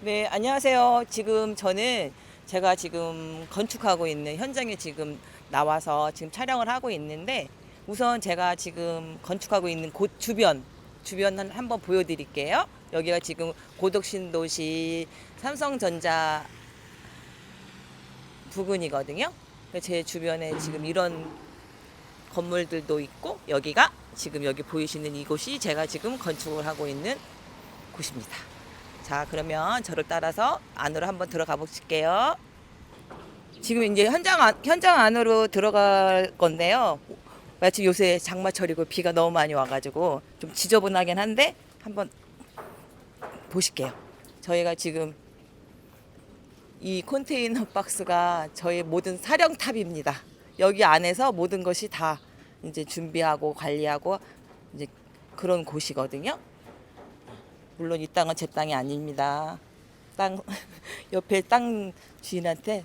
네, 안녕하세요. 지금 저는 제가 지금 건축하고 있는 현장에 지금 나와서 지금 촬영을 하고 있는데 우선 제가 지금 건축하고 있는 곳 주변 주변 한- 한번 보여드릴게요. 여기가 지금 고덕신도시 삼성전자 부근이거든요. 제 주변에 지금 이런 건물들도 있고 여기가 지금 여기 보이시는 이곳이 제가 지금 건축을 하고 있는 곳입니다. 자, 그러면 저를 따라서 안으로 한번 들어가 보실게요. 지금 이제 현장 안, 현장 안으로 들어갈 건데요. 마침 요새 장마철이고 비가 너무 많이 와가지고 좀 지저분하긴 한데 한번 보실게요. 저희가 지금 이 컨테이너 박스가 저희 모든 사령탑입니다. 여기 안에서 모든 것이 다 이제 준비하고 관리하고 이제 그런 곳이거든요. 물론 이 땅은 제 땅이 아닙니다. 땅 옆에 땅 주인한테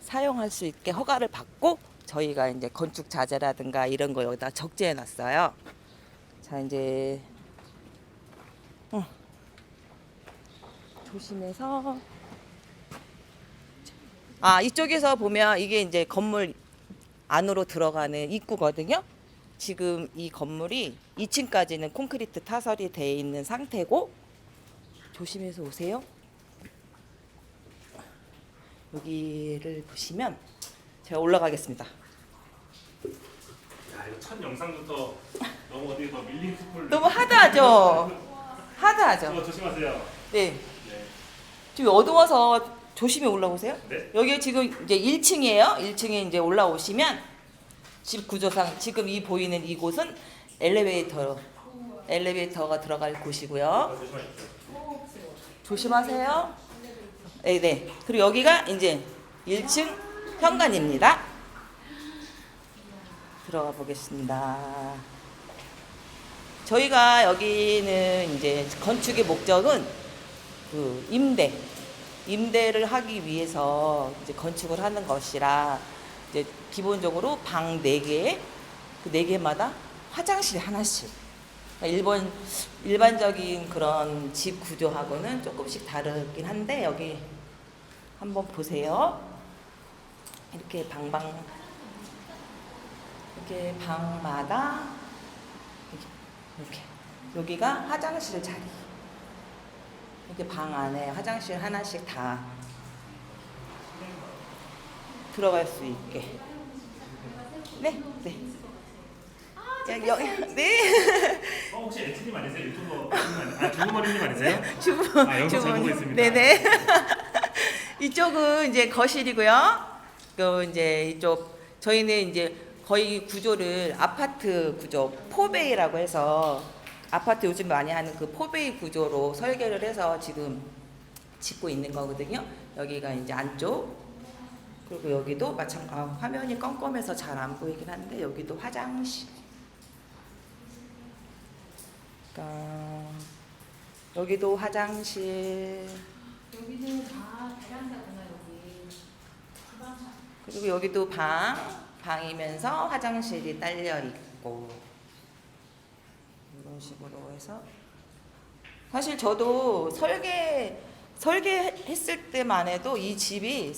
사용할 수 있게 허가를 받고 저희가 이제 건축 자재라든가 이런 거 여기다 적재해 놨어요. 자 이제 어. 조심해서 아 이쪽에서 보면 이게 이제 건물 안으로 들어가는 입구거든요. 지금 이 건물이 2층까지는 콘크리트 타설이 되어 있는 상태고 조심해서 오세요. 여기를 보시면 제가 올라가겠습니다. 야 이거 첫 영상부터 너무 어디 더 밀린 숲을 너무 하드하죠? 하드하죠? 어, 조심하세요. 네. 네. 지금 어두워서 조심히 올라오세요. 네. 여기 지금 이제 1층이에요. 1층에 이제 올라오시면 집 구조상 지금 이 보이는 이곳은 엘리베이터 엘리베이터가 들어갈 곳이고요. 조심하세요. 네, 네. 그리고 여기가 이제 1층 현관입니다. 들어가 보겠습니다. 저희가 여기는 이제 건축의 목적은 그 임대, 임대를 하기 위해서 이제 건축을 하는 것이라 이제 기본적으로 방 4개, 그 4개마다 화장실 하나씩. 그러니까 일본 일반적인 그런 집 구조하고는 조금씩 다르긴 한데 여기 한번 보세요. 이렇게 방방 이렇게 방마다 이렇게 여기가 화장실 자리. 이렇게 방 안에 화장실 하나씩 다 들어갈 수 있게. 네, 네. 자, 여, 네. 어, 혹시 에티님 아니세요? 유튜버 아 주부머리님 아니세요? 주부 아, 영상 잘 보고 있습니다. 네네. 이쪽은 이제 거실이고요. 그 이제 이쪽 저희는 이제 거의 구조를 아파트 구조 포베이라고 해서 아파트 요즘 많이 하는 그 포베이 구조로 설계를 해서 지금 짓고 있는 거거든요. 여기가 이제 안쪽 그리고 여기도 마찬 아, 화면이 껌껌해서 잘 안 보이긴 한데 여기도 화장실. 그러니까 여기도 화장실 여기는 다 베란다구나 여기. 주방. 그리고 여기도 방 방이면서 화장실이 딸려 있고 이런 식으로 해서 사실 저도 설계 설계했을 때만 해도 이 집이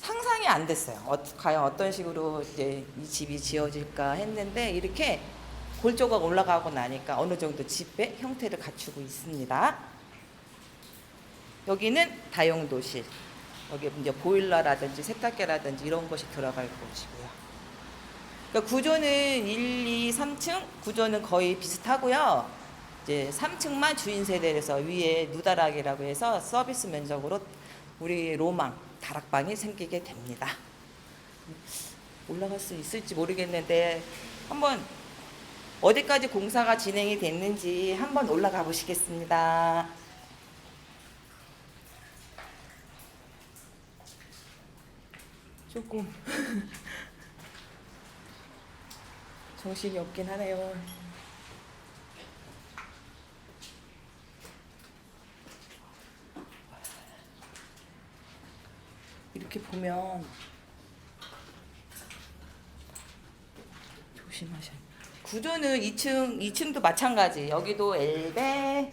상상이 안 됐어요. 어, 과연 어떤 식으로 이제 이 집이 지어질까 했는데 이렇게 골조가 올라가고 나니까 어느 정도 집의 형태를 갖추고 있습니다. 여기는 다용도실. 여기 이제 보일러라든지 세탁기라든지 이런 것이 들어갈 곳이고요. 그러니까 구조는 1, 2, 3층 구조는 거의 비슷하고요. 이제 3층만 주인 세대에서 위에 누다락이라고 해서 서비스 면적으로 우리 로망 다락방이 생기게 됩니다. 올라갈 수 있을지 모르겠는데 한번 어디까지 공사가 진행이 됐는지 한번 올라가 보시겠습니다. 조금 정신이 없긴 하네요. 이렇게 보면 조심하셔야 돼요. 구조는 2층, 2층도 마찬가지. 여기도 엘베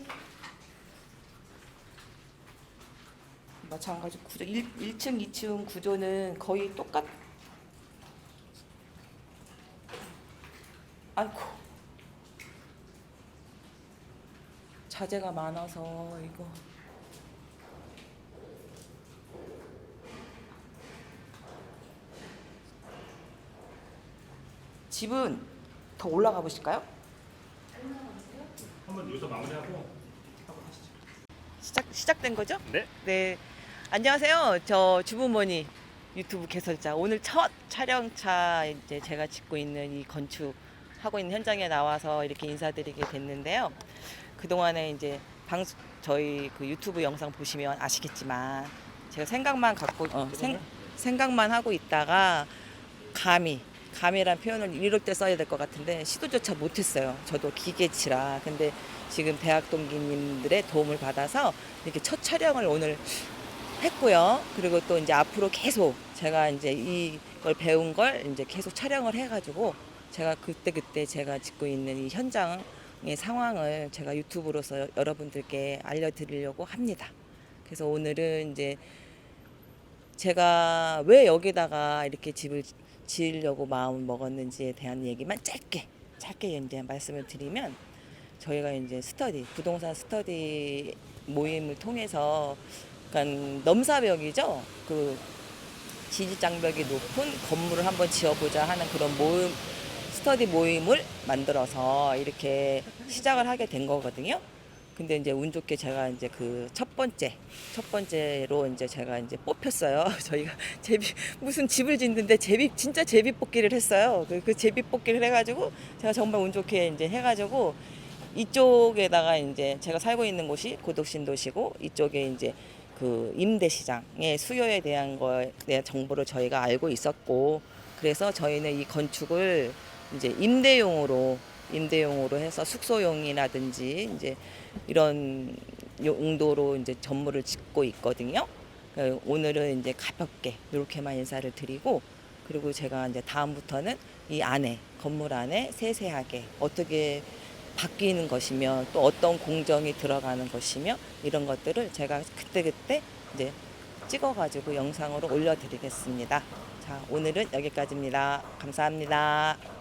마찬가지 구조 1, 1층, 2층 구조는 거의 똑같. 아이고 자재가 많아서 이거 집은 더 올라가 보실까요? 한번 여기서 마무리하고. 시작 시작된 거죠? 네. 네. 안녕하세요. 저 주부모니 유튜브 개설자. 오늘 첫 촬영차 이제 제가 짓고 있는 이 건축 하고 있는 현장에 나와서 이렇게 인사드리게 됐는데요. 그동안에 이제 방 저희 그 유튜브 영상 보시면 아시겠지만 제가 생각만 갖고 어, 생, 생각만 하고 있다가 감히 감이란 표현을 이럴 때 써야 될 것 같은데 시도조차 못했어요. 저도 기계치라. 근데 지금 대학 동기님들의 도움을 받아서 이렇게 첫 촬영을 오늘 했고요. 그리고 또 이제 앞으로 계속 제가 이제 이걸 배운 걸 이제 계속 촬영을 해가지고 제가 그때 그때 제가 짓고 있는 이 현장의 상황을 제가 유튜브로서 여러분들께 알려드리려고 합니다. 그래서 오늘은 이제 제가 왜 여기다가 이렇게 집을 지으려고 마음을 먹었는지에 대한 얘기만 짧게 짧게 이제 말씀을 드리면 저희가 이제 스터디 부동산 스터디 모임을 통해서 그러니까 넘사벽이죠 그 지지 장벽이 높은 건물을 한번 지어보자 하는 그런 모임 스터디 모임을 만들어서 이렇게 시작을 하게 된 거거든요. 근데 이제 운 좋게 제가 이제 그 첫 번째 첫 번째로 이제 제가 이제 뽑혔어요. 저희가 제비 무슨 집을 짓는데 제비 진짜 제비 뽑기를 했어요. 그, 그 제비 뽑기를 해가지고 제가 정말 운 좋게 이제 해가지고 이쪽에다가 이제 제가 살고 있는 곳이 고덕신도시고 이쪽에 이제 그 임대 시장의 수요에 대한 거에 대한 정보를 저희가 알고 있었고 그래서 저희는 이 건축을 이제 임대용으로 임대용으로 해서 숙소용이라든지 이제 이런 용도로 이제 전물을 짓고 있거든요. 그 오늘은 이제 가볍게 이렇게만 인사를 드리고 그리고 제가 이제 다음부터는 이 안에 건물 안에 세세하게 어떻게 바뀌는 것이며 또 어떤 공정이 들어가는 것이며 이런 것들을 제가 그때그때 이제 찍어가지고 영상으로 올려드리겠습니다. 자, 오늘은 여기까지입니다. 감사합니다.